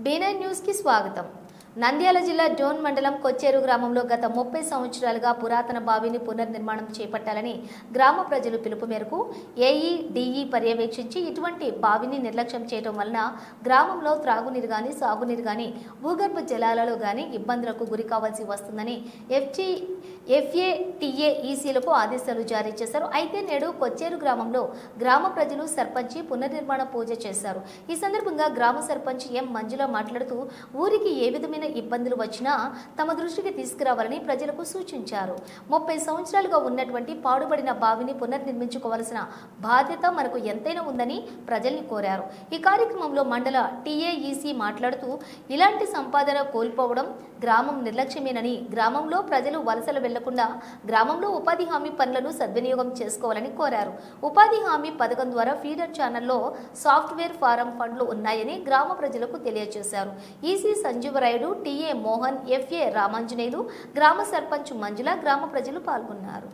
B9 న్యూస్కి స్వాగతం నంద్యాల జిల్లా జోన్ మండలం కొచ్చేరు గ్రామంలో గత ముప్పై సంవత్సరాలుగా పురాతన బావిని పునర్నిర్మాణం చేపట్టాలని గ్రామ ప్రజలు పిలుపు మేరకు ఏఈ డిఈ పర్యవేక్షించి ఇటువంటి బావిని నిర్లక్ష్యం చేయడం వలన గ్రామంలో త్రాగునీరు గాని సాగునీరు గాని భూగర్భ జలాలలో గాని ఇబ్బందులకు గురి కావాల్సి వస్తుందని ఎఫ్జి ఎఫ్ఏటీఏ ఈసీలకు ఆదేశాలు జారీ చేశారు. అయితే నేడు కొచ్చేరు గ్రామంలో గ్రామ ప్రజలు సర్పంచి పునర్నిర్మాణ పూజ చేశారు. ఈ సందర్భంగా గ్రామ సర్పంచ్ ఎం మంజుల మాట్లాడుతూ ఊరికి ఏ విధమైన ఇబ్బందులు వచ్చినా తమ దృష్టికి తీసుకురావాలని ప్రజలకు సూచించారు. ముప్పై సంవత్సరాలుగా ఉన్నటువంటి పాడుబడిన బావిని పునర్నిర్మించుకోవాల్సిన బాధ్యత మనకు ఎంతైనా ఉందని ప్రజల్ని కోరారు. ఈ కార్యక్రమంలో మండల టీఏఈసీ మాట్లాడుతూ ఇలాంటి సంపాదన కోల్పోవడం గ్రామం నిర్లక్ష్యమేనని గ్రామంలో ప్రజలు వలసలు వెళ్ళకుండా గ్రామంలో ఉపాధి హామీ పనులను సద్వినియోగం చేసుకోవాలని కోరారు. ఉపాధి హామీ పథకం ద్వారా ఫీడర్ ఛానల్లో సాఫ్ట్వేర్ ఫారం ఫండ్లు ఉన్నాయని గ్రామ ప్రజలకు తెలియజేశారు. EC Sanjeevarayudu TA Mohan FA Ramanjaneyulu గ్రామ సర్పంచ్ మంజుల గ్రామ ప్రజలు పాల్గొన్నారు.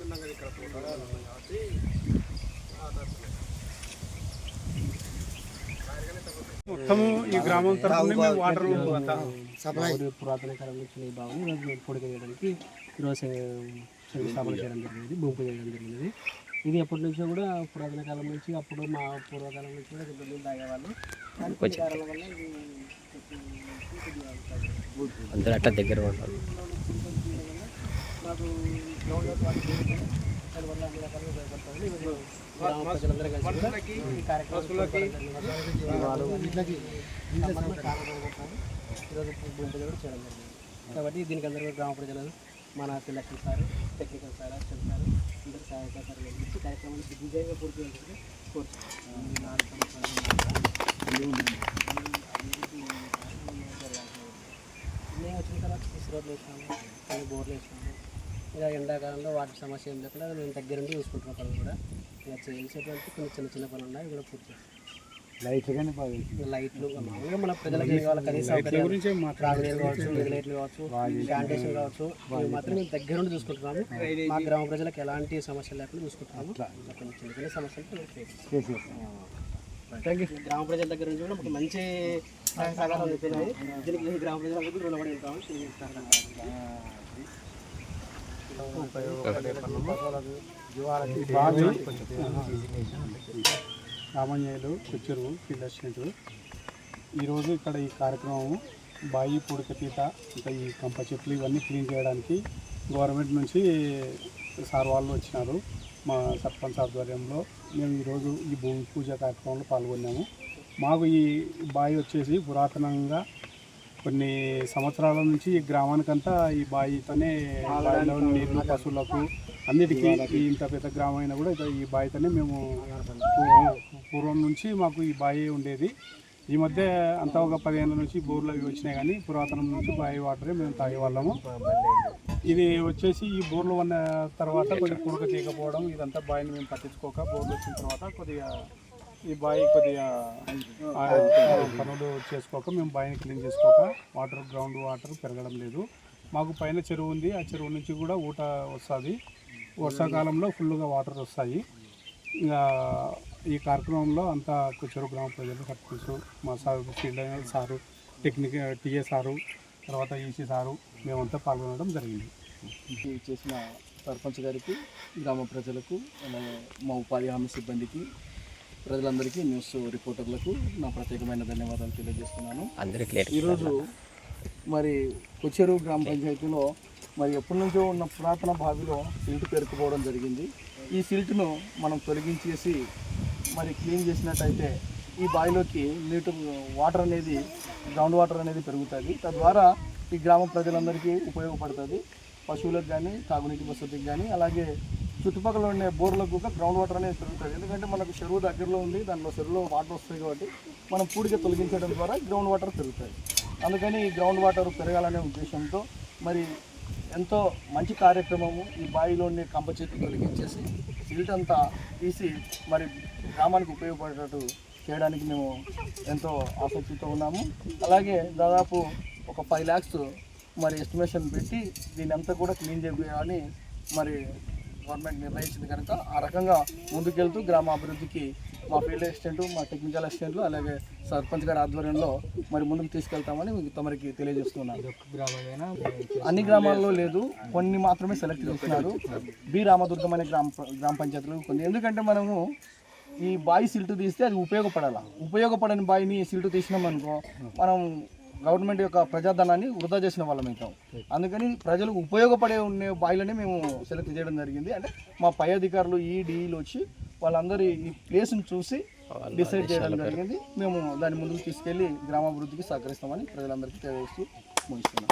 మనందరూ ఇక్కడ పోతారా కాబట్టి మొత్తము ఈ గ్రామం తరఫున మేము వాటర్ పురాతన కాలం నుంచి ఈ భావన ఈరోజు పొడిక చేయడానికి ఈరోజు శంకుస్థాపన చేయడం జరిగింది భూమి చేయడం జరిగింది. ఇది ఎప్పటి నుంచో కూడా పురాతన కాలం నుంచి అప్పుడు మా పూర్వకాలం నుంచి కూడా నీళ్ళు తాగేవాళ్ళు. ఇది అందరూ అట్లా దగ్గర ఉంటారు. మాకు. దానివల్ల అన్ని రకాలుగా గ్రామ ప్రజలందరూ కలిసి ఈ కార్యక్రమం ఈరోజు భూమి కూడా చేయడం జరిగింది కాబట్టి దీనికి అందరూ గ్రామ ప్రజలు మన selection sir technical sir assistant sir అందరూ సహాయ సహకారాలు అందించి కార్యక్రమాన్ని దిగ్విజయంగా పూర్తి చేయాలని కోరుతున్నాను మేము వచ్చిన తర్వాత సిసి రోడ్లు వేసినాము కొన్ని బోర్లు వేసినాము ఇలా ఎండాకాలంలో వాటి సమస్య ఏం లేకుండా మేము దగ్గరుండి చూసుకుంటున్న పనులు కూడా. ఇలా చేసేటువంటి కొన్ని చిన్న చిన్న పనులు ఉన్నాయి కూడా పూర్తి చేస్తాం. లైట్ గానే బాగా ఇంకా లైట్లు మామూలుగా మన ప్రజలకు కావాలి కనీస త్రాగునీరు కావచ్చు రెగ్యులేటర్లు కావచ్చు శానిటేషన్ కావచ్చు ఇవి మాత్రం మేము దగ్గర నుండి చూసుకుంటున్నాము. మా గ్రామ ప్రజలకు ఎలాంటి సమస్యలు లేకుండా చూసుకుంటున్నాము. కొన్ని చిన్న చిన్న సమస్యలు మేము. గ్రామ ప్రజల దగ్గర నుంచి కూడా మాకు మంచి సహకారాలు అందుతున్నాయి. దీనికి గ్రామ ప్రజలందరికీ రుణపడి ఉంటాము. బావి రామయ్యలు కొచ్చెరువు ఫీల్డ్ అసిస్టెంట్ ఈరోజు ఇక్కడ ఈ కార్యక్రమం బాయి పూడికతీత ఇంకా ఈ కంప చెట్లు ఇవన్నీ క్లీన్ చేయడానికి గవర్నమెంట్ నుంచి సార్ వాళ్ళు వచ్చినారు. మా సర్పంచ్ ఆధ్వర్యంలో మేము ఈరోజు ఈ భూమి పూజ కార్యక్రమంలో పాల్గొన్నాము. మాకు ఈ బావి వచ్చేసి పురాతనంగా కొన్ని సంవత్సరాల నుంచి ఈ గ్రామానికంతా ఈ బావితోనే బావిలో నీళ్ళు పశువులకు అన్నిటికీ ఇంత పెద్ద గ్రామం అయినా కూడా ఈ బావితోనే మేము పూర్వం నుంచి మాకు ఈ బావి ఉండేది. ఈ మధ్య అంతా ఒక పదిహేనుల నుంచి బోర్లు అవి వచ్చినాయి కానీ పురాతనం నుంచి బావి వాటరే మేము తాగేవాళ్ళము. ఇది వచ్చేసి ఈ బోర్లు ఉన్న తర్వాత కొద్దిగా కుడక తీయకపోవడం ఇదంతా బావిని మేము పట్టించుకోక బోర్లు వచ్చిన తర్వాత కొద్దిగా ఈ బావి కొద్దిగా పనులు చేసుకోక మేము బావిని క్లీన్ చేసుకోక వాటర్ గ్రౌండ్ వాటర్ పెరగడం లేదు. మాకు పైన చెరువు ఉంది. ఆ చెరువు నుంచి కూడా ఊట వస్తుంది. వర్షాకాలంలో ఫుల్గా వాటర్ వస్తాయి. ఇంకా ఈ కార్యక్రమంలో అంతా చెరువు గ్రామ ప్రజలు సర్పంచ్ మా సార్ ఫీల్డ్ అయిన సారు టెక్నిక్ టీఏ సారు తర్వాత ఈసీ సారు మేమంతా పాల్గొనడం జరిగింది. చేసిన సర్పంచ్ గారికి గ్రామ ప్రజలకు అలాగే మా ఉపాధి హామీ సిబ్బందికి ప్రజలందరికీ న్యూస్ రిపోర్టర్లకు నా ప్రత్యేకమైన ధన్యవాదాలు తెలియజేస్తున్నాను. ఈరోజు మరి కొచ్చేరు గ్రామ పంచాయతీలో మరి ఎప్పటి నుంచో ఉన్న పురాతన బావిలో సిల్ట్ పేరుకుపోవడం జరిగింది. ఈ సిల్ట్ను మనం తొలగించేసి మరి క్లీన్ చేసినట్టయితే ఈ బావిలోకి నీటి వాటర్ అనేది గ్రౌండ్ వాటర్ అనేది పెరుగుతుంది. తద్వారా ఈ గ్రామ ప్రజలందరికీ ఉపయోగపడుతుంది. పశువులకు కానీ తాగునీటి వసతికి కానీ అలాగే చుట్టుపక్కల ఉండే బోర్లకు కూడా గ్రౌండ్ వాటర్ అనేది పెరుగుతుంది. ఎందుకంటే మనకు చెరువు దగ్గరలో ఉంది దానిలో చెరువులో వాటర్ వస్తాయి కాబట్టి మనం పూడిక తొలగించడం ద్వారా గ్రౌండ్ వాటర్ పెరుగుతాయి. అందుకని ఈ గ్రౌండ్ వాటర్ పెరగాలనే ఉద్దేశంతో మరి ఎంతో మంచి కార్యక్రమము ఈ బావిలోని కంప చెట్లు తొలగించేసి సిల్ట్ తీసి మరి గ్రామానికి ఉపయోగపడేటట్టు చేయడానికి మేము ఎంతో ఆసక్తితో ఉన్నాము. అలాగే దాదాపు ఒక ఫైవ్ ల్యాక్స్ మరి ఎస్టిమేషన్ పెట్టి దీని అంతా కూడా క్లీన్ చేయాలని మరి గవర్నమెంట్ నిర్ణయించింది కనుక ఆ రకంగా ముందుకెళ్తూ గ్రామ అభివృద్ధికి మా ఫీల్డ్ అసిస్టెంట్ మా టెక్నికల్ అసిస్టెంట్లు అలాగే సర్పంచ్ గారి ఆధ్వర్యంలో మరి ముందుకు తీసుకెళ్తామని మీకు తమరికి తెలియజేస్తున్నాను. అన్ని గ్రామాల్లో లేదు కొన్ని మాత్రమే సెలెక్ట్ చేస్తున్నారు. బి. రామదుర్గం అనే గ్రామ గ్రామ పంచాయతీలు కొన్ని. ఎందుకంటే మనము ఈ బాయి సిల్ట్ తీస్తే అది ఉపయోగపడాల. ఉపయోగపడని బాయిని సిల్ట్ తీసినాం అనుకో మనం గవర్నమెంట్ యొక్క ప్రజాధనాన్ని వృధా చేసిన వాళ్ళం అవుతాం. అందుకని ప్రజలకు ఉపయోగపడే ఉండే బాయిలని మేము సెలెక్ట్ చేయడం జరిగింది. అంటే మా పై అధికారులు ఈ డీఈలు వచ్చి వాళ్ళందరూ ఈ ప్లేస్ని చూసి డిసైడ్ చేయడం జరిగింది. మేము దాన్ని ముందుకు తీసుకెళ్ళి గ్రామాభివృద్ధికి సహకరిస్తామని ప్రజలందరికీ తెలియజేస్తూ ముగిస్తున్నాం.